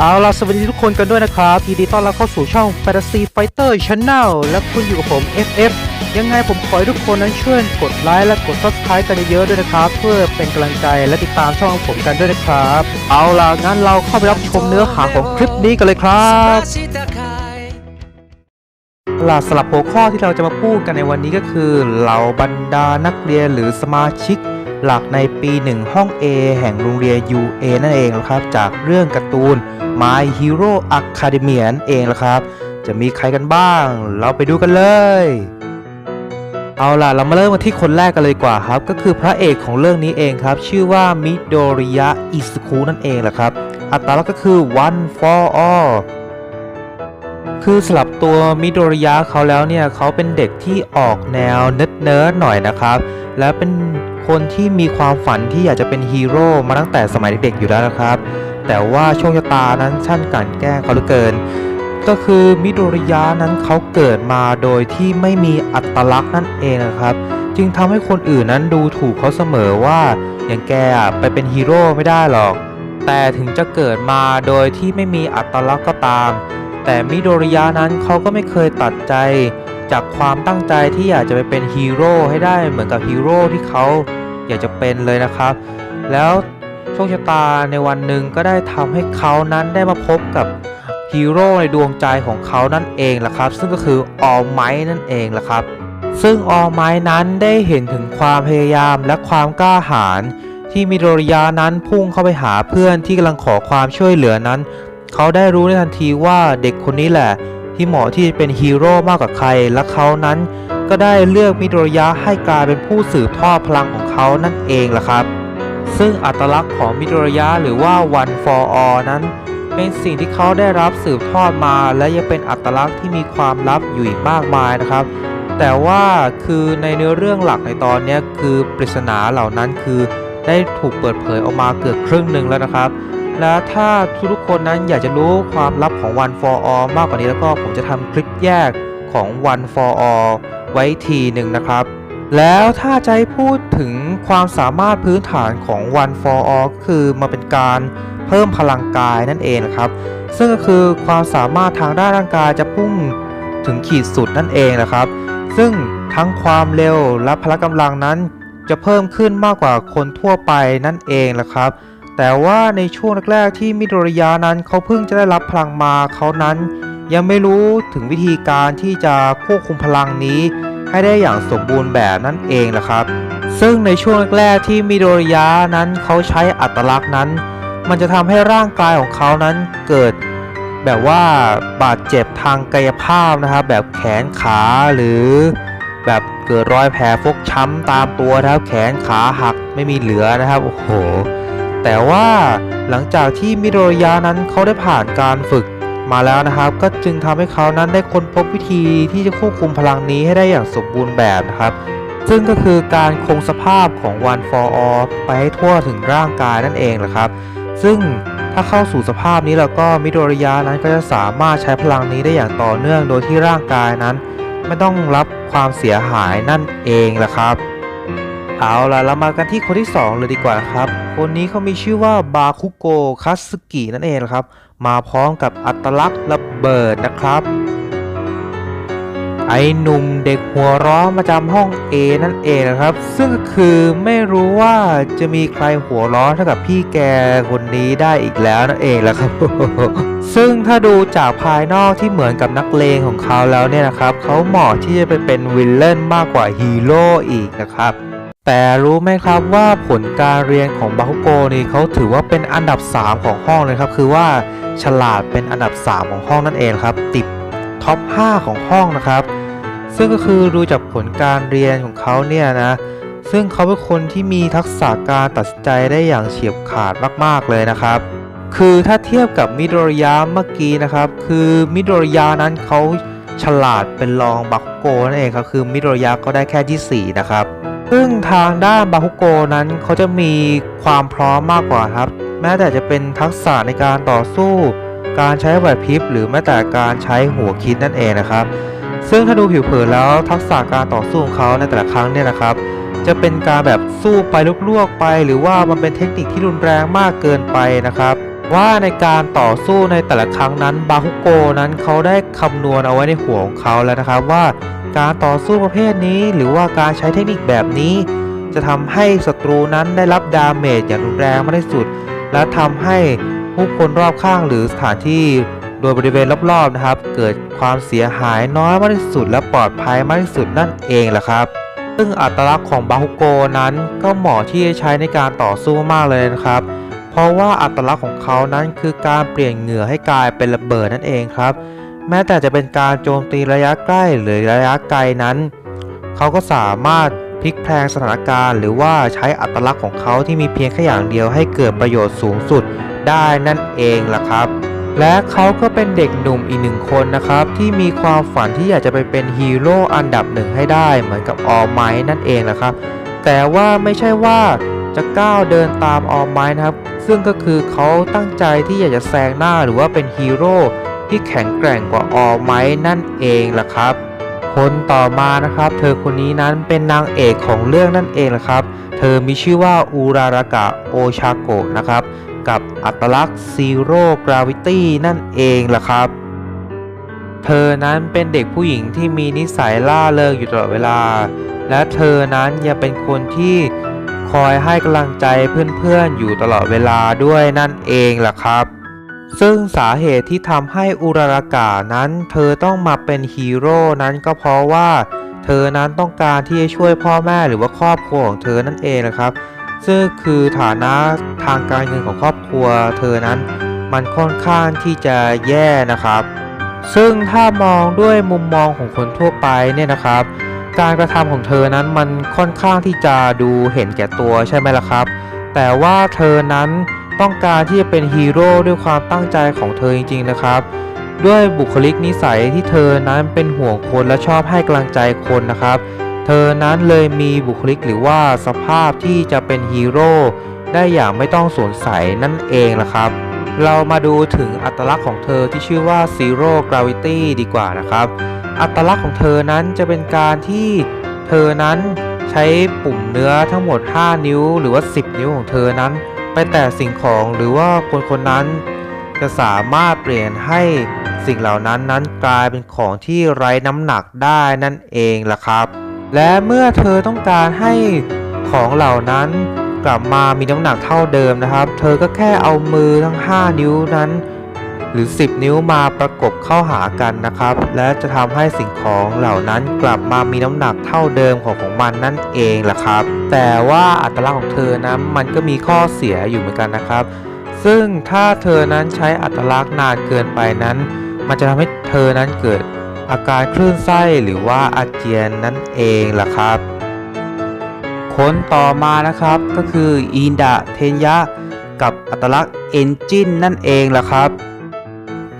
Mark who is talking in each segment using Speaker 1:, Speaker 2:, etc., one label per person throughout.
Speaker 1: เอาล่ะสวัสดีทุกคนกันด้วยนะครับยินดีต้อนรับเข้าสู่ช่อง Fantasy Fighter Channel และคุณอยู่กับผม FF ยังไงผมขอให้ทุกคนนั้นช่วยกดไลค์และกด Subscribe กันเยอะๆด้วยนะครับ เพื่อเป็นกำลังใจและติดตามช่องผมกันด้วยนะครับ เอาล่ะงั้นเราเข้าไปรับชมเนื้อหาของคลิปนี้กันเลยครับหล่ะสำหรับหัวข้อที่เราจะมาพูดกันในวันนี้ก็คือเหล่าบรรดานักเรียนหรือสมาชิก หลักในปี 1 ห้อง A แห่งโรงเรียน UA นั่นเองนะครับ จากเรื่องการ์ตูน My Hero Academia นั่นเองนะครับ จะมีใครกันบ้าง เราไปดูกันเลย เอาล่ะ เรามาเริ่มกันที่คนแรกกันเลยกว่าครับ ก็คือพระเอกของเรื่องนี้เองครับ ชื่อว่ามิโดริยะอิสคุนั่นเองแหละครับ อัตลักษณ์ก็คือ one for all คือสลับตัวมิโดริยะเขาแล้วเนี่ยเขาเป็นเด็กที่ออกแนวเนิร์ดเนิร์ดหน่อยนะครับ และเป็นคนที่มีความฝันที่อยากจะเป็นฮีโร่มาตั้งแต่สมัยเด็กๆอยู่แล้วนะครับ แต่ว่าโชคชะตานั้นช่างกันแกล้งเขาเหลือเกิน ก็คือมิโดริยะนั้นเขาเกิดมาโดยที่ไม่มีอัตลักษณ์นั่นเองนะครับ จึงทำให้คนอื่นนั้นดูถูกเขาเสมอว่าอย่างแกไปเป็นฮีโร่ไม่ได้หรอก แต่ถึงจะเกิดมาโดยที่ไม่มีอัตลักษณ์ก็ตาม แต่มิโดริยะนั้นเขาก็ไม่เคยตัดใจ จากความตั้งใจที่อยากจะไปเป็นฮีโร่ให้ได้เหมือนกับฮีโร่ที่เขาอยากจะเป็นเลยนะครับ แล้วโชคชะตาในวันหนึ่งก็ได้ทำให้เขานั้นได้มาพบกับฮีโร่ในดวงใจของเขานั่นเองล่ะครับ ซึ่งก็คือออ l ไม t นั่นเองล่ะครับ ซึ่งออ l ไม t นั้นได้เห็นถึงความพยายามและความกล้าหาญที่มิโดริยะนั้นพุ่งเข้าไปหาเพื่อนที่กำลังขอความช่วยเหลือนั้น เขาได้รู้ในทันทีว่าเด็กคนนี้แหละ ที่เหมาะที่จะเป็นฮีโร่มากกว่าใคร และเขานั้นก็ได้เลือกมิโดรยะให้กลายเป็นผู้สืบทอดพลังของเขานั่นเองล่ะครับ ซึ่งอัตลักษณ์ของมิโดรยะหรือว่า one for all นั้น เป็นสิ่งที่เขาได้รับสืบทอดมา และยังเป็นอัตลักษณ์ที่มีความลับอยู่อีกมากมายนะครับ แต่ว่าคือในเนื้อเรื่องหลักในตอนนี้คือปริศนาเหล่านั้นคือได้ถูกเปิดเผยออกมาเกือบครึ่งหนึ่งแล้วนะครับ และถ้าทุกคนนั้นอยากจะรู้ความลับของ One for All มากกว่านี้แล้วก็ผมจะทำคลิปแยกของ One for All ไว้ทีหนึ่งนะครับ แล้วถ้าจะให้พูดถึงความสามารถพื้นฐานของ One for All คือมาเป็นการเพิ่มพลังกายนั่นเองนะครับ ซึ่งก็คือความสามารถทางด้านร่างกายจะพุ่งถึงขีดสุดนั่นเองนะครับ ซึ่งทั้งความเร็วและพละกำลังนั้นจะเพิ่มขึ้นมากกว่าคนทั่วไปนั่นเองนะครับ แต่ว่าในช่วงแรกๆที่มิโดริยานั้นเขาเพิ่งจะได้รับพลังมาเขานั้น ยังไม่รู้ถึงวิธีการที่จะควบคุมพลังนี้ ให้ได้อย่างสมบูรณ์แบบนั่นเองแหละครับ ซึ่งในช่วงแรกๆที่มิโดริยะนั้นเขาใช้อัตลักษณ์นั้น มันจะทำให้ร่างกายของเขานั้นเกิดแบบว่าบาดเจ็บทางกายภาพนะครับแบบแขนขาหรือแบบเกิดรอยแผลฟกช้ำตามตัวนะครับแขนขาหักไม่มีเหลือนะครับโอ้โห แต่ว่าหลังจากที่มิโดรยะนั้นเขาได้ผ่านการฝึกมาแล้วนะครับ ก็จึงทำให้เขานั้นได้ค้นพบวิธีที่จะควบคุมพลังนี้ให้ได้อย่างสมบูรณ์แบบนะครับ ซึ่งก็คือการคงสภาพของ One for All ไปให้ทั่วถึงร่างกายนั่นเองแหละครับ ซึ่งถ้าเข้าสู่สภาพนี้แล้วก็มิโดริยะนั้นก็จะสามารถใช้พลังนี้ได้อย่างต่อเนื่องโดยที่ร่างกายนั้น ไม่ต้องรับความเสียหายนั่นเองแหละครับ เอาล่ะเรามากันที่คนที่ 2 เลยดีกว่าครับ คนนี้เขามีชื่อว่าบาคุโกคัสกินั่นเองนะครับ มาพร้อมกับอัตลักษณ์ระเบิดนะครับ ไอ้หนุ่มเด็กหัวร้อประจำห้อง A นั่นเองนะครับ ซึ่งก็คือไม่รู้ว่าจะมีใครหัวร้อเท่ากับพี่แกคนนี้ได้อีกแล้วนั่นเองแหละครับ ซึ่งถ้าดูจากภายนอกที่เหมือนกับนักเลงของเขาแล้วเนี่ยนะครับ เขาเหมาะที่จะไปเป็นวิลเลนมากกว่าฮีโร่อีกนะครับ แต่รู้ไหมครับว่าผลการเรียนของบาคุโกนี่เขาถือว่าเป็นอันดับ 3 ของห้องเลยครับ คือว่าฉลาดเป็นอันดับ 3 ของห้องนั่นเองครับ ติดท็อป 5 ของห้องนะครับ ซึ่งก็คือดูจากผลการเรียนของเขาเนี่ยนะซึ่งเขาเป็นคนที่มีทักษะการตัดสินใจได้อย่างเฉียบขาดมาก ๆ เลยนะครับ คือถ้าเทียบกับมิโดริยะเมื่อกี้นะครับ คือมิโดริยะนั้นเขาฉลาดเป็นรองบาคุโกนั่นเองครับ คือมิโดริยะก็ได้แค่ที่ 4 นะครับ ซึ่งทางด้านบาคุโกนั้นเขาจะมีความพร้อมมากกว่าครับ แม้แต่จะเป็นทักษะในการต่อสู้ การใช้ไหวพริบหรือแม้แต่การใช้หัวคิดนั่นเองนะครับ ซึ่งถ้าดูผิวเผินแล้วทักษะการต่อสู้ของเขาในแต่ละครั้งเนี่ยนะครับ จะเป็นการแบบสู้ไปลวกๆไป หรือว่ามันเป็นเทคนิคที่รุนแรงมากเกินไปนะครับว่าในการต่อสู้ในแต่ละครั้งนั้นบาคุโกนั้นเขาได้คำนวณเอาไว้ในหัวของเขาแล้วนะครับว่า การต่อสู้ประเภทนี้ หรือว่าการใช้เทคนิคแบบนี้ จะทำให้ศัตรูนั้นได้รับดาเมจอย่างรุนแรงมากที่สุด และทำให้ผู้คนรอบข้างหรือสถานที่โดยบริเวณรอบๆนะครับ เกิดความเสียหายน้อยมากที่สุด และปลอดภัยมากที่สุดนั่นเองแหละครับ ซึ่งอัตลักษณ์ของบาฮุโกนั้นก็เหมาะที่จะใช้ในการต่อสู้มากเลยนะครับ เพราะว่าอัตลักษณ์ของเขานั้นคือการเปลี่ยนเหงื่อให้กลายเป็นระเบิดนั่นเองครับ แม้แต่จะเป็นการโจมตีระยะใกล้หรือระยะไกลนั้น เขาก็สามารถพลิกแพลงสถานการณ์หรือว่าใช้อัตลักษณ์ของเขาที่มีเพียงแค่อย่างเดียวให้เกิดประโยชน์สูงสุดได้นั่นเองล่ะครับ และเขาก็เป็นเด็กหนุ่มอีกหนึ่งคนนะครับ ที่มีความฝันที่อยากจะไปเป็นฮีโร่อันดับหนึ่งให้ได้เหมือนกับออไม้นั่นเองนะครับ แต่ว่าไม่ใช่ว่าจะก้าวเดินตามออไม้นะครับ ซึ่งก็คือเขาตั้งใจที่อยากจะแซงหน้าหรือว่าเป็นฮีโร่ ที่แข็งแกร่งกว่าออไม้นั่นเองล่ะครับ คนต่อมานะครับ เธอคนนี้นั้นเป็นนางเอกของเรื่องนั่นเองล่ะครับ เธอมีชื่อว่าอูรารากะโอชาโกะนะครับ กับอัตลักษณ์ซีโร่กราวิตี้นั่นเองล่ะครับ เธอนั้นเป็นเด็กผู้หญิงที่มีนิสัยล่าเริงอยู่ตลอดเวลา และเธอนั้นยังเป็นคนที่คอยให้กำลังใจเพื่อนๆอยู่ตลอดเวลาด้วยนั่นเองล่ะครับ ซึ่งสาเหตุที่ทำให้อุรารากานั้น เธอต้องมาเป็นฮีโร่นั้นก็เพราะว่า เธอนั้นต้องการที่จะช่วยพ่อแม่หรือว่าครอบครัวของเธอนั่นเองนะครับ ซึ่งคือฐานะทางการเงินของครอบครัว เธอนั้นมันค่อนข้างที่จะแย่นะครับ ซึ่งถ้ามองด้วยมุมมองของคนทั่วไปเนี่ยนะครับ การกระทำของเธอนั้นมันค่อนข้างที่จะดูเห็นแก่ตัวใช่ไหมล่ะครับ แต่ว่าเธอนั้น ต้องการที่จะเป็นฮีโร่ด้วยความตั้งใจของเธอจริงๆนะครับ ด้วยบุคลิกนิสัยที่เธอนั้นเป็นห่วงคนและชอบให้กำลังใจคนนะครับ เธอนั้นเลยมีบุคลิกหรือว่าสภาพที่จะเป็นฮีโร่ได้อย่างไม่ต้องสงสัยนั่นเองล่ะครับ เรามาดูถึงอัตลักษณ์ของเธอที่ชื่อว่า Zero Gravity ดีกว่านะครับ อัตลักษณ์ของเธอนั้นจะเป็นการที่เธอนั้นใช้ปุ่มเนื้อทั้งหมด 5 นิ้วหรือว่า 10 นิ้วของเธอนั้น ไปแต่สิ่งของหรือว่าคนคนนั้นจะสามารถเปลี่ยนให้สิ่งเหล่านั้นนั้นกลายเป็นของที่ไร้น้ำหนักได้นั่นเองล่ะครับ และเมื่อเธอต้องการให้ของเหล่านั้นกลับมามีน้ำหนักเท่าเดิมนะครับ เธอก็แค่เอามือทั้ง 5 นิ้วนั้น หรือ 10 นิ้วมาประกบเข้าหากันนะครับ และจะทำให้สิ่งของเหล่านั้นกลับมามีน้ำหนักเท่าเดิมของของมันนั่นเองล่ะครับ แต่ว่าอัตลักษณ์ของเธอนั้นมันก็มีข้อเสียอยู่เหมือนกันนะครับ ซึ่งถ้าเธอนั้นใช้อัตลักษณ์นานเกินไปนั้น มันจะทำให้เธอนั้นเกิดอาการคลื่นไส้หรือว่าอาเจียนนั่นเองล่ะครับคนต่อมานะครับก็คืออินดะเทนยะ กับอัตลักษณ์เอนจินนั่นเองล่ะครับ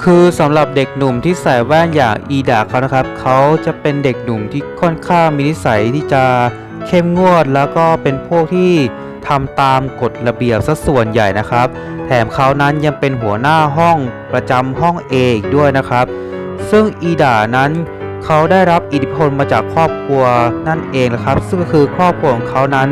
Speaker 1: คือสำหรับเด็กหนุ่มที่ใส่แว่นอย่างอีดาเขานะครับ เขาจะเป็นเด็กหนุ่มที่ค่อนข้างมีนิสัยที่จะเข้มงวด แล้วก็เป็นพวกที่ทำตามกฎระเบียบซะส่วนใหญ่นะครับ แถมเขานั้นยังเป็นหัวหน้าห้องประจำห้อง A อีกด้วยนะครับ ซึ่งอีดานั้นเขาได้รับอิทธิพลมาจากครอบครัวนั่นเองนะครับ ซึ่งก็คือครอบครัวของเขานั้น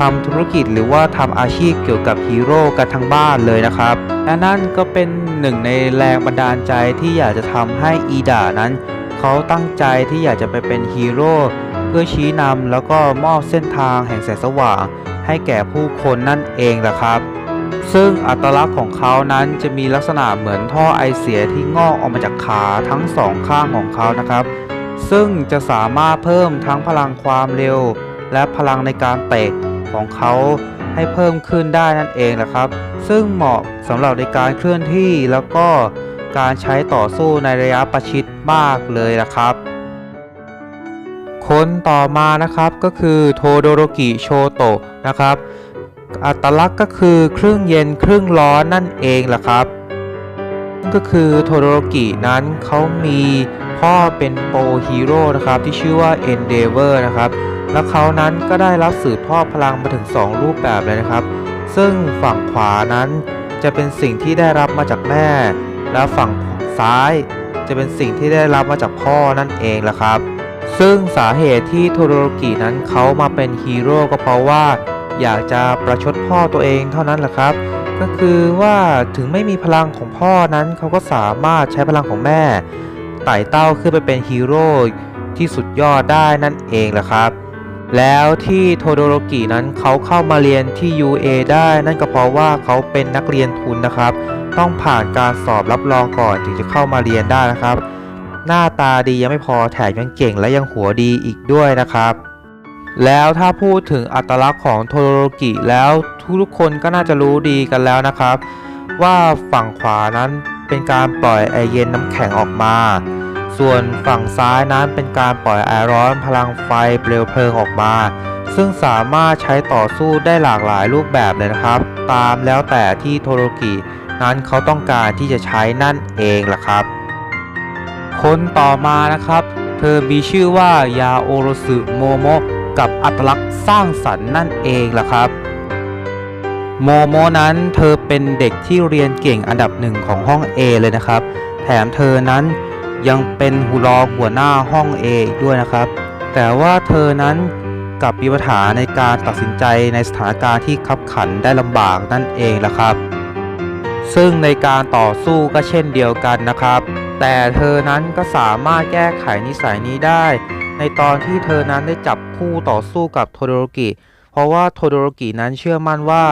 Speaker 1: ทำธุรกิจหรือว่าทำอาชีพเกี่ยวกับฮีโร่กันทั้งบ้านเลยนะครับ และนั่นก็เป็นหนึ่งในแรงบันดาลใจที่อยากจะทำให้อีดานั้น เขาตั้งใจที่อยากจะไปเป็นฮีโร่เพื่อชี้นำแล้วก็มอบเส้นทางแห่งแสงสว่าง ให้แก่ผู้คนนั่นเองแหละครับ ซึ่งอัตลักษณ์ของเขานั้นจะมีลักษณะเหมือนท่อไอเสียที่งอกออกมาจากขาทั้งสองข้างของเขานะครับ ซึ่งจะสามารถเพิ่มทั้งพลังความเร็ว และพลังในการเตะ ของเขาให้เพิ่มขึ้นได้นั่นเองนะครับ ซึ่งเหมาะสำหรับในการเคลื่อนที่แล้วก็การใช้ต่อสู้ในระยะประชิดมากเลยนะครับ คนต่อมานะครับก็คือโทโดโรกิโชโตะนะครับ อัตลักษณ์ก็คือครึ่งเย็นครึ่งร้อนนั่นเองแหละครับ ก็คือโทโดโรกินั้นเขามีพ่อเป็นโปรฮีโร่นะครับที่ชื่อว่า Endeavor นะครับ และเขานั้นก็ได้รับสืบทอดพลังมาถึง 2 รูปแบบเลยนะครับ ซึ่งฝั่งขวานั้นจะเป็นสิ่งที่ได้รับมาจากแม่ และฝั่งซ้ายจะเป็นสิ่งที่ได้รับมาจากพ่อนั่นเองแหละครับ ซึ่งสาเหตุที่โทโดโรกินั้นเขามาเป็นฮีโร่ก็เพราะว่า อยากจะประชดพ่อตัวเองเท่านั้นแหละครับ ก็คือว่าถึงไม่มีพลังของพ่อนั้นเขาก็สามารถใช้พลังของแม่ ไต่เต้าขึ้นไปเป็นฮีโร่ที่สุดยอดได้นั่นเองแหละครับ แล้วที่โทโดโรกินั้นเขาเข้ามาเรียนที่ UA ได้นั่นก็เพราะว่าเขาเป็นนักเรียนทุนนะครับ ต้องผ่านการสอบรับรองก่อนถึงจะเข้ามาเรียนได้นะครับ หน้าตาดียังไม่พอแถมยังเก่งและยังหัวดีอีกด้วยนะครับ แล้วถ้าพูดถึงอัตลักษณ์ของโทโดโรกิแล้วทุกคนก็น่าจะรู้ดีกันแล้วนะครับ ว่าฝั่งขวานั้นเป็นการปล่อยไอเย็นน้ำแข็งออกมา ส่วนฝั่งซ้ายนั้นเป็นการปล่อยไอร้อนพลังไฟเปลวเพลิงออกมา ซึ่งสามารถใช้ต่อสู้ได้หลากหลายรูปแบบเลยนะครับ ตามแล้วแต่ที่โทโรกินั้นเขาต้องการที่จะใช้นั่นเองล่ะครับ คนต่อมานะครับ เธอมีชื่อว่ายาโอโรสึโมโมะ กับอัตลักษณ์สร้างสรรค์นั่นเองล่ะครับ โมโมนั้นเธอเป็นเด็กที่เรียนเก่งอันดับหนึ่งของห้อง A เลยนะครับ แถมเธอนั้นยังเป็นหูรอหัวหน้าห้อง A อีกด้วยนะครับ แต่ว่าเธอนั้นกับมีปัญหาในการตัดสินใจในสถานการณ์ที่ขับขันได้ลำบากนั่นเองล่ะครับ ซึ่งในการต่อสู้ก็เช่นเดียวกันนะครับ แต่เธอนั้นก็สามารถแก้ไขนิสัยนี้ได้ ในตอนที่เธอนั้นได้จับคู่ต่อสู้กับโทโดโรกิ เพราะว่าโทโดโรกินั้นเชื่อมั่นว่า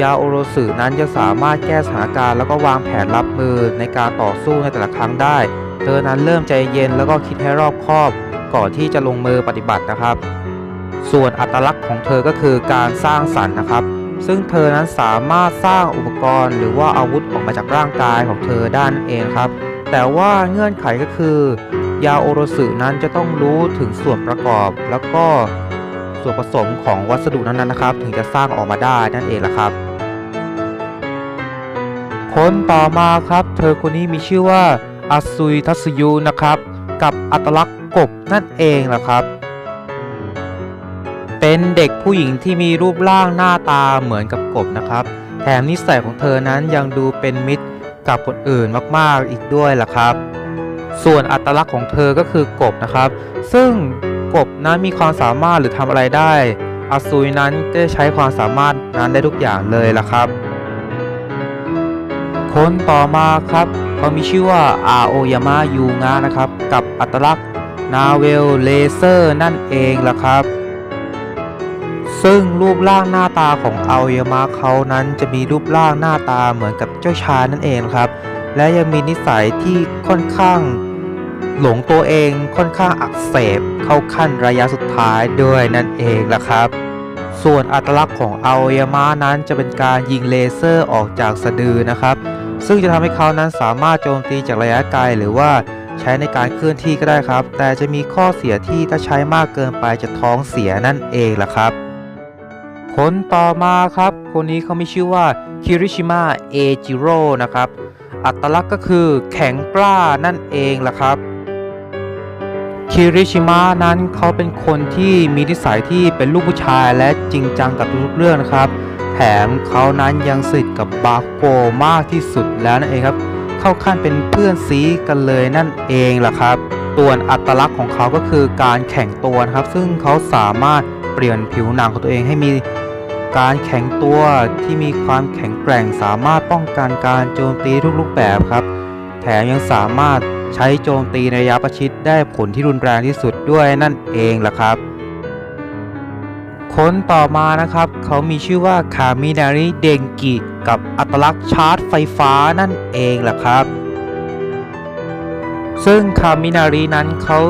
Speaker 1: ยาโอโรสึนั้นจะสามารถแก้สถานการณ์แล้วก็วางแผนรับมือในการต่อสู้ในแต่ละครั้งได้ เธอนั้นเริ่มใจเย็นแล้วก็คิดให้รอบคอบ ก่อนที่จะลงมือปฏิบัตินะครับ ส่วนอัตลักษณ์ของเธอก็คือการสร้างสรรค์นะครับ ซึ่งเธอนั้นสามารถสร้างอุปกรณ์ หรือว่าอาวุธออกมาจากร่างกายของเธอด้นั่นเองครับ แต่ว่าเงื่อนไขก็คือ ยาโอโรสึนั้นจะต้องรู้ถึงส่วนประกอบ แล้วก็ส่วนผสมของวัสดุนั้นๆนะครับ ถึงจะสร้างออกมาได้นั่นเองละครับ คนต่อมาครับ เธอคนนี้มีชื่อว่าอาซุยทัสยุนะครับ กับอัตลักษณ์กบนั่นเองล่ะครับ เป็นเด็กผู้หญิงที่มีรูปร่างหน้าตาเหมือนกับกบนะครับ แถมนิสัยของเธอนั้นยังดูเป็นมิตรกับคนอื่นมากๆอีกด้วยล่ะครับ ส่วนอัตลักษณ์ของเธอก็คือกบนะครับ ซึ่งกบนั้นมีความสามารถหรือทำอะไรได้อาซุยนั้นก็ใช้ความสามารถนั้นได้ทุกอย่างเลยล่ะครับ คนต่อมาครับเขามีชื่อว่าอาโอยามะยูงะนะครับ กับอัตลักษณ์นาเวลเลเซอร์นั่นเองล่ะครับ ซึ่งรูปร่างหน้าตาของอาโอยามะเขานั้นจะมีรูปร่างหน้าตาเหมือนกับเจ้าชายนั่นเองครับ และยังมีนิสัยที่ค่อนข้าง หลงตัวเองค่อนข้างอักเสบเข้าขั้นระยะสุดท้ายด้วยนั่นเองล่ะครับ ส่วนอัตลักษณ์ของอาโอยามะนั้นจะเป็นการยิงเลเซอร์ออกจากสะดือนะครับ ซึ่งจะทำให้เขานั้นสามารถโจมตีจากระยะไกลหรือว่าใช้ในการเคลื่อนที่ก็ได้ครับ แต่จะมีข้อเสียที่ถ้าใช้มากเกินไปจะท้องเสียนั่นเองล่ะครับ คนต่อมาครับ คนนี้เขามีชื่อว่าคิริชิมะเอจิโร่นะครับ อัตลักษณ์ก็คือแข็งกล้านั่นเองล่ะครับ คิริชิมะนั้นเขาเป็นคนที่มีนิสัยที่เป็นลูกผู้ชายและจริงจังกับทุกๆเรื่องนะครับ แถมเขานั้นยังสนิทกับบาโกมากที่สุดแล้วนั่นเองครับ เข้าขั้นเป็นเพื่อนซีกันเลยนั่นเองล่ะครับ ส่วนอัตลักษณ์ของเขาก็คือการแข็งตัวนะครับ ซึ่งเขาสามารถเปลี่ยนผิวหนังของตัวเองให้มีการแข็งตัวที่มีความแข็งแกร่งสามารถป้องกันการโจมตีทุกรูปแบบครับ แถมยังสามารถ ใช้โจมตีในระยะประชิดได้ผลที่รุนแรงที่สุดด้วยนั่นเองล่ะครับ คนต่อมานะครับ เขามีชื่อว่าคามินาริเดงกิกับอัตลักษณ์ชาร์จไฟฟ้านั่นเองล่ะครับ ซึ่งคามินารินั้นเขา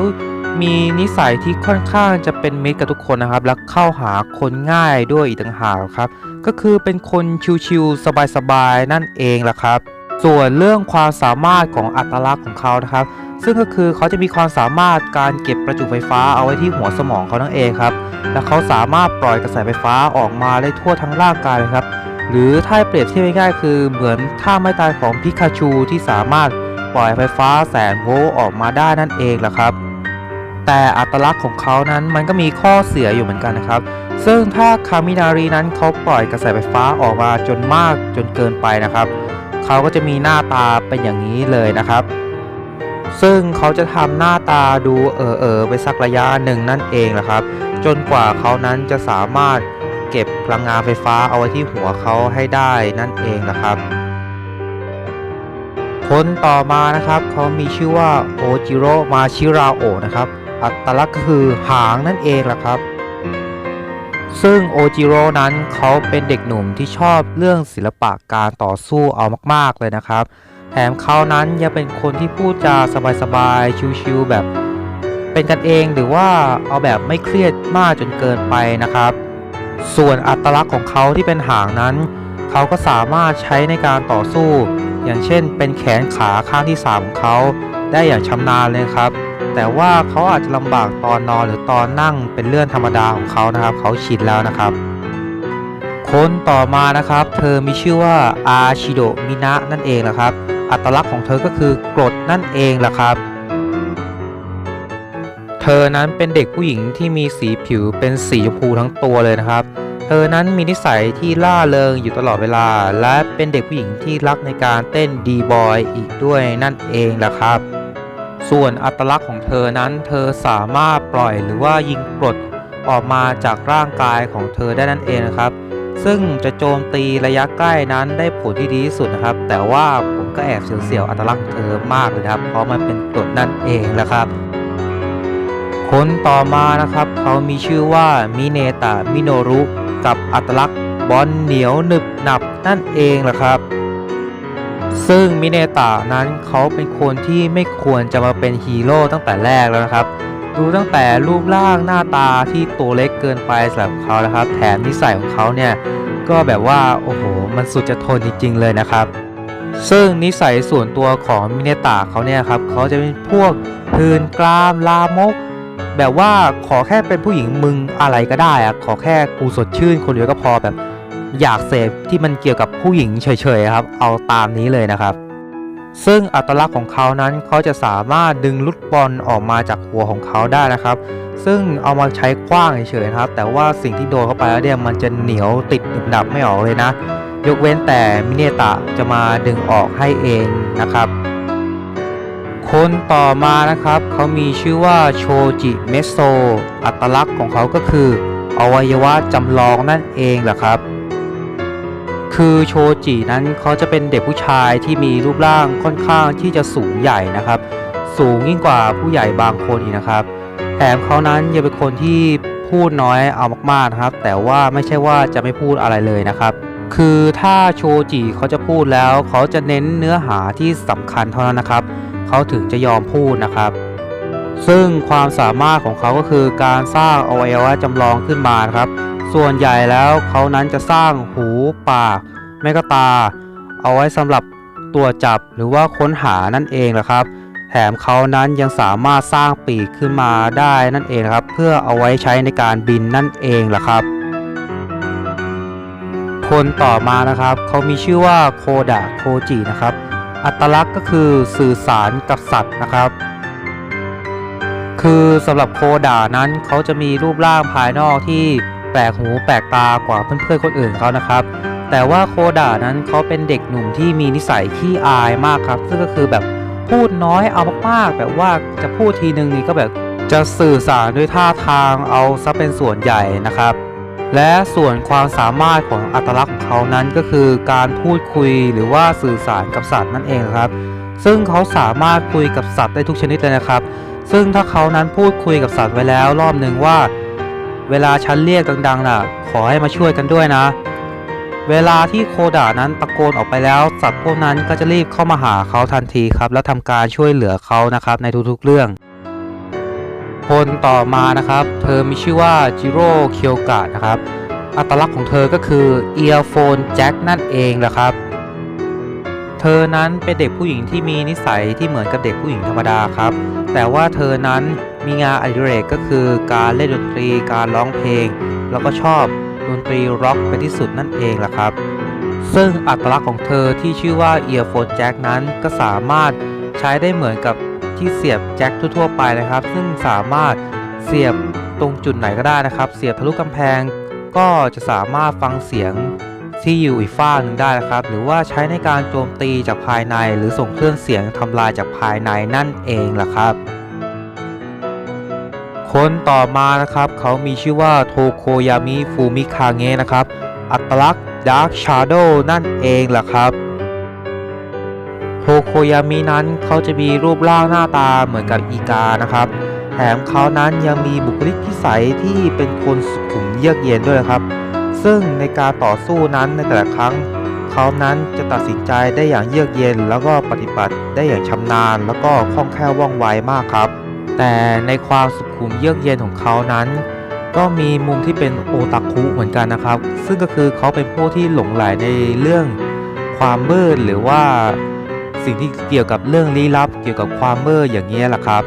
Speaker 1: มีนิสัยที่ค่อนข้างจะเป็นมิตรกับทุกคนนะครับ และเข้าหาคนง่ายด้วยอีกต่างหากครับ ก็คือเป็นคนชิวๆสบายๆนั่นเองล่ะครับ ส่วนเรื่องความสามารถของอัตลักษณ์ของเขานะครับ ซึ่งก็คือเขาจะมีความสามารถการเก็บประจุไฟฟ้าเอาไว้ที่หัวสมองเขานั่นเองครับ และเขาสามารถปล่อยกระแสไฟฟ้าออกมาได้ทั่วทั้งร่างกายเลยครับ หรือถ้าเปรียบเทียบง่ายๆคือเหมือนท่าไม้ตายของพิคาชูที่สามารถปล่อยไฟฟ้าแสนโวลต์ออกมาได้นั่นเองแหละครับ แต่อัตลักษณ์ของเขานั้นมันก็มีข้อเสียอยู่เหมือนกันนะครับซึ่งถ้าคามินารีนั้นเขาปล่อยกระแสไฟฟ้าออกมาจนมากจนเกินไปนะครับ เขาก็จะมีหน้าตาเป็นอย่างนี้เลยนะครับ ซึ่งเขาจะทำหน้าตาดูเออเออไปสักระยะหนึ่งนั่นเองแหละครับ จนกว่าเขานั้นจะสามารถเก็บพลังงานไฟฟ้าเอาไว้ที่หัวเขาให้ได้นั่นเองนะครับ คนต่อมานะครับเขามีชื่อว่าโอจิโร่มาชิราโอะนะครับ อัตลักษณ์ก็คือหางนั่นเองแหละครับ ซึ่งโอจิโร่นั้นเขาเป็นเด็กหนุ่มที่ชอบเรื่องศิลปะการต่อสู้เอามากๆเลยนะครับ แถมเขานั้นยังเป็นคนที่พูดจาสบายๆชิวๆแบบ เป็นกันเองหรือว่าเอาแบบไม่เครียดมากจนเกินไปนะครับ ส่วนอัตลักษณ์ของเขาที่เป็นหางนั้น เขาก็สามารถใช้ในการต่อสู้ อย่างเช่น เป็นแขนขาข้างที่3ของเขา ได้อย่างชำนาญเลยครับ แต่ว่าเขาอาจจะลำบากตอนนอนหรือตอนนั่งเป็นเรื่องธรรมดาของเขานะครับ เขาชินแล้วนะครับ คนต่อมานะครับ เธอมีชื่อว่าอาชิโดมินะนั่นเองนะครับ อัตลักษณ์ของเธอก็คือกรดนั่นเองแหละครับ เธอนั้นเป็นเด็กผู้หญิงที่มีสีผิวเป็นสีชมพูทั้งตัวเลยนะครับเธอนั้นมีนิสัยที่ล่าเริงอยู่ตลอดเวลา และเป็นเด็กผู้หญิงที่รักในการเต้นดีบอยอีกด้วยนั่นเองแหละครับ ส่วนอัตลักษณ์ของเธอนั้น เธอสามารถปล่อยหรือว่ายิงกรดออกมาจากร่างกายของเธอได้นั่นเองนะครับ ซึ่งจะโจมตีระยะใกล้นั้นได้ผลที่ดีที่สุดนะครับ แต่ว่าผมก็แอบเสียวๆอัตลักษณ์เธอมากเลยครับ เพราะมันเป็นกรดนั่นเองแหละครับ คนต่อมานะครับ เขามีชื่อว่ามิเนตะมิโนรุ กับอัตลักษณ์บอลเหนียวหนึบหนับนั่นเองแหละครับ ซึ่งมิเนตะนั้นเขาเป็นคนที่ไม่ควรจะมาเป็นฮีโร่ตั้งแต่แรกแล้วนะครับ ดูตั้งแต่รูปร่างหน้าตาที่ตัวเล็กเกินไปสำหรับเขานะครับ แถมนิสัยของเขาเนี่ยก็แบบว่าโอ้โหมันสุดจะทนจริง ๆ เลยนะครับ ซึ่งนิสัยส่วนตัวของมิเนตะเขาเนี่ยครับเขาจะเป็นพวกพืนกรามลามก แบบว่าขอแค่เป็นผู้หญิงมึงอะไรก็ได้อะขอแค่กูสดชื่นคนเดียวก็พอแบบ อยากเสพที่มันเกี่ยวกับผู้หญิงเฉยๆครับ เอาตามนี้เลยนะครับ ซึ่งอัตลักษณ์ของเขานั้นเขาจะสามารถดึงลูกบอลออกมาจากหัวของเขาได้นะครับ ซึ่งเอามาใช้คว้างเฉยๆนะครับ แต่ว่าสิ่งที่โดนเข้าไปแล้วเนี่ยมันจะเหนียวติดหนึบหนับไม่ออกเลยนะ ยกเว้นแต่มิเนตะจะมาดึงออกให้เองนะครับคนต่อมานะครับเขามีชื่อว่าโชจิเมโซ อัตลักษณ์ของเขาก็คือ อวัยวะจำลองนั่นเองแหละครับ คือโชจินั้นเขาจะเป็นเด็กผู้ชายที่มีรูปร่างค่อนข้างที่จะสูงใหญ่นะครับ สูงยิ่งกว่าผู้ใหญ่บางคนอีกนะครับ แถมเขานั้นยังเป็นคนที่พูดน้อยเอามากๆนะครับ แต่ว่าไม่ใช่ว่าจะไม่พูดอะไรเลยนะครับ คือถ้าโชจิเขาจะพูดแล้วเขาจะเน้นเนื้อหาที่สำคัญเท่านั้นนะครับ เขาถึงจะยอมพูดนะครับซึ่งความสามารถของเขาก็คือการสร้างอวัยวะจำลองขึ้นมาครับ ส่วนใหญ่แล้วเขานั้นจะสร้างหูปากแม่กตา เอาไว้สำหรับตรวจับหรือว่าค้นหานั่นเองนะครับ แถมเขานั้นยังสามารถสร้างปีกขึ้นมาได้นั่นเองครับ เพื่อเอาไว้ใช้ในการบินนั่นเองแหละครับ คนต่อมานะครับเขามีชื่อว่าโคดะโคจินะครับ อัตลักษณ์ก็คือสื่อสารกับสัตว์นะครับคือสำหรับโคดานั้นเขาจะมีรูปร่างภายนอกที่ แปลกหูแปลกตากว่าเพื่อนๆคนอื่นเขานะครับ แต่ว่าโคดานั้นเขาเป็นเด็กหนุ่มที่มีนิสัยขี้อายมากครับ ซึ่งก็คือแบบพูดน้อยเอามากๆ แบบว่าจะพูดทีนึงนี่ก็แบบจะสื่อสารด้วยท่าทางเอาซะเป็นส่วนใหญ่นะครับ และส่วนความสามารถของอัตลักษณ์ของเขานั้นก็คือการพูดคุยหรือว่าสื่อสารกับสัตว์นั่นเองครับ ซึ่งเขาสามารถคุยกับสัตว์ได้ทุกชนิดเลยนะครับ ซึ่งถ้าเขานั้นพูดคุยกับสัตว์ไว้แล้วรอบหนึ่งว่า เวลาฉันเรียกดังๆ น่ะ ขอให้มาช่วยกันด้วยนะ เวลาที่โคดานั้นตะโกนออกไปแล้ว สัตว์พวกนั้นก็จะรีบเข้ามาหาเขาทันทีครับ และทำการช่วยเหลือเขานะครับในทุกๆเรื่อง คนต่อมานะครับ เธอมีชื่อว่าจิโร่เคียวกะนะครับ อัตลักษณ์ของเธอก็คือเอียร์โฟนแจ็คนั่นเองแหละครับ เธอนั้นเป็นเด็กผู้หญิงที่มีนิสัยที่เหมือนกับเด็กผู้หญิงธรรมดาครับ แต่ว่าเธอนั้นมีงานอดิเรกก็คือการเล่นดนตรีการร้องเพลง แล้วก็ชอบดนตรีร็อกเป็นที่สุดนั่นเองแหละครับ ซึ่งอัตลักษณ์ของเธอที่ชื่อว่า Earphone Jack นั้นก็สามารถใช้ได้เหมือนกับที่เสียบแจ็คทั่วๆไปนะครับ ซึ่งสามารถเสียบตรงจุดไหนก็ได้นะครับ เสียบทะลุกำแพงก็จะสามารถฟังเสียง ที่อยู่อีกฝ้าหนึ่งได้นะครับ หรือว่าใช้ในการโจมตีจากภายใน หรือส่งเคลื่อนเสียงทำลายจากภายในนั่นเองล่ะครับ คนต่อมานะครับ เขามีชื่อว่าโทโคยามิฟูมิคาเงะนะครับ อัตลักษณ์ดาร์ s ชาร์โดนั่นเองแหละครับโทโคยามินั้นเขาจะมีรูปร่างหน้าตาเหมือนกับอีกานะครับ แถมเขานั้นยังมีบุคลิกพิสัยที่เป็นคนสุขุมเยือกเย็นด้วยนะครับ ซึ่งในการต่อสู้นั้นในแต่ละครั้ง เขานั้นจะตัดสินใจได้อย่างเยือกเย็น แล้วก็ปฏิบัติได้อย่างชำนาญ แล้วก็คล่องแคล่วว่องไวมากครับ แต่ในความสุขุมเยือกเย็นของเขานั้น ก็มีมุมที่เป็นโอตาคุเหมือนกันนะครับ ซึ่งก็คือเขาเป็นพวกที่หลงใหลในเรื่องความมืดหรือว่าสิ่งที่เกี่ยวกับเรื่องลี้ลับ เกี่ยวกับความมืดอย่างนี้ยแหละครับ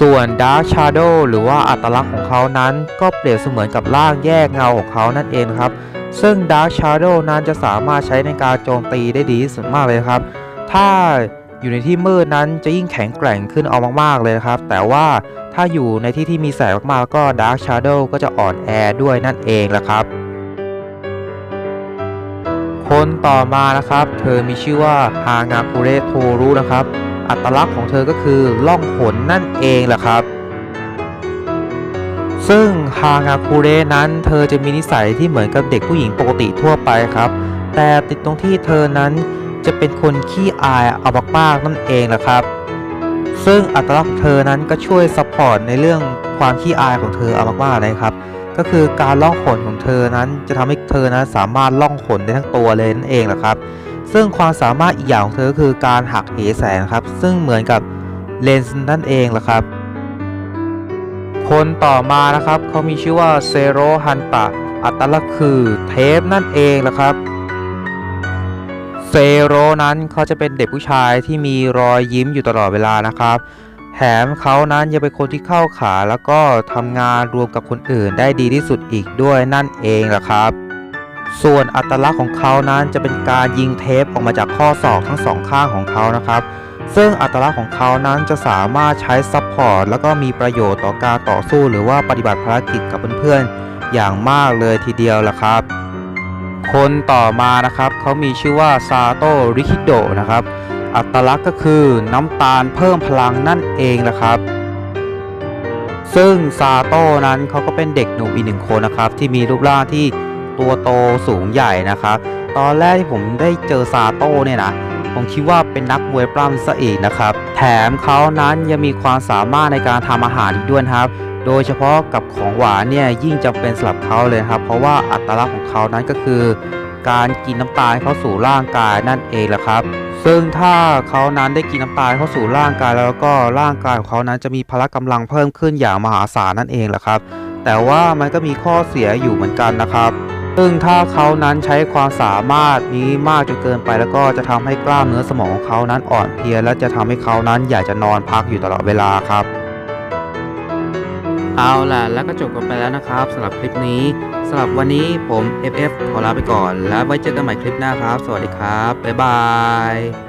Speaker 1: ส่วน Dark Shadow หรือว่าอัตลักษณ์ของเขานั้น ก็เปรียบเสมือนกับร่างแยกเงาของเขานั่นเองครับ ซึ่ง Dark Shadow นั้นจะสามารถใช้ในการโจมตีได้ดีที่สุดมากเลยครับ ถ้าอยู่ในที่มืดนั้นจะยิ่งแข็งแกร่งขึ้นเอามากๆเลยครับ แต่ว่าถ้าอยู่ในที่ที่มีแสงมากๆ ก็ Dark Shadow ก็จะอ่อนแอด้วยนั่นเองละครับ คนต่อมานะครับ เธอมีชื่อว่าฮางาคุเรโทรุนะครับ อัตลักษณ์ของเธอก็คือล่องหนนั่นเองแหละครับ ซึ่งฮางาคุเรนั้นเธอจะมีนิสัยที่เหมือนกับเด็กผู้หญิงปกติทั่วไปครับ แต่ติดตรงที่เธอนั้นจะเป็นคนขี้อายเอามากๆนั่นเองแหละครับ ซึ่งอัตลักษณ์ของเธอนั้นก็ช่วยซัพพอร์ตในเรื่องความขี้อายของเธอเอามากๆเลยครับก็คือการล่องหนของเธอนั้นจะทำให้เธอนั้นสามารถล่องหนได้ทั้งตัวเลยนั่นเองแหละครับ ซึ่งความสามารถอีกอย่างของเธอคือการหักเหแสงครับ ซึ่งเหมือนกับเลนส์นั่นเองละครับ คนต่อมานะครับเขามีชื่อว่าเซโรฮันตะอัตลักษณ์คือเทปนั่นเองละครับเซโรนั้นเขาจะเป็นเด็กผู้ชายที่มีรอยยิ้มอยู่ตลอดเวลานะครับแถมเขานั้นยังเป็นคนที่เข้าขาแล้วก็ทำงานรวมกับคนอื่นได้ดีที่สุดอีกด้วยนั่นเองแหละครับ ส่วนอัตลักษณ์ของเขานั้นจะเป็นการยิงเทปออกมาจากข้อศอกทั้งสองข้างของเขานะครับ ซึ่งอัตลักษณ์ของเขานั้นจะสามารถใช้ซัพพอร์ตแล้วก็มีประโยชน์ต่อการต่อสู้หรือว่าปฏิบัติภารกิจกับเพื่อนๆ อย่างมากเลยทีเดียวล่ะครับ คนต่อมานะครับเขามีชื่อว่าซาโตะริคิโดะนะครับ อัตลักษณ์ก็คือน้ำตาลเพิ่มพลังนั่นเองนะครับซึ่งซาโต้นั้นเขาก็เป็นเด็กหนุ่มอีกหนึ่งคนนะครับ ที่มีรูปร่างที่ ตัวโตสูงใหญ่นะครับ ตอนแรกที่ผมได้เจอซาโต้เนี่ยนะผมคิดว่าเป็นนักมวยปล้ำซะอีกนะครับ แถมเขานั้นยังมีความสามารถในการทำอาหารอีกด้วยครับ โดยเฉพาะกับของหวานเนี่ยยิ่งจำเป็นสำหรับเขาเลยครับ เพราะว่าอัตลักษณ์ของเขานั้นก็คือ การกินน้ำตาลเข้าสู่ร่างกายนั่นเองแหละครับ ซึ่งถ้าเขานั้นได้กินน้ำตาลเข้าสู่ร่างกายแล้วก็ร่างกายของเขานั้นจะมีพละกำลังเพิ่มขึ้นอย่างมหาศาลนั่นเองแหละครับ แต่ว่ามันก็มีข้อเสียอยู่เหมือนกันนะครับ ซึ่งถ้าเขานั้นใช้ความสามารถนี้มากจนเกินไปแล้วก็จะทำให้กล้ามเนื้อสมองของเขานั้นอ่อนเพลีย และจะทำให้เขานั้นอยากจะนอนพักอยู่ตลอดเวลาครับ เอาล่ะแล้วก็จบกันไปแล้วนะครับสำหรับคลิปนี้สำหรับวันนี้ผม FF ขอลาไปก่อน แล้วไว้เจอกันใหม่คลิปหน้าครับ สวัสดีครับบ๊ายบาย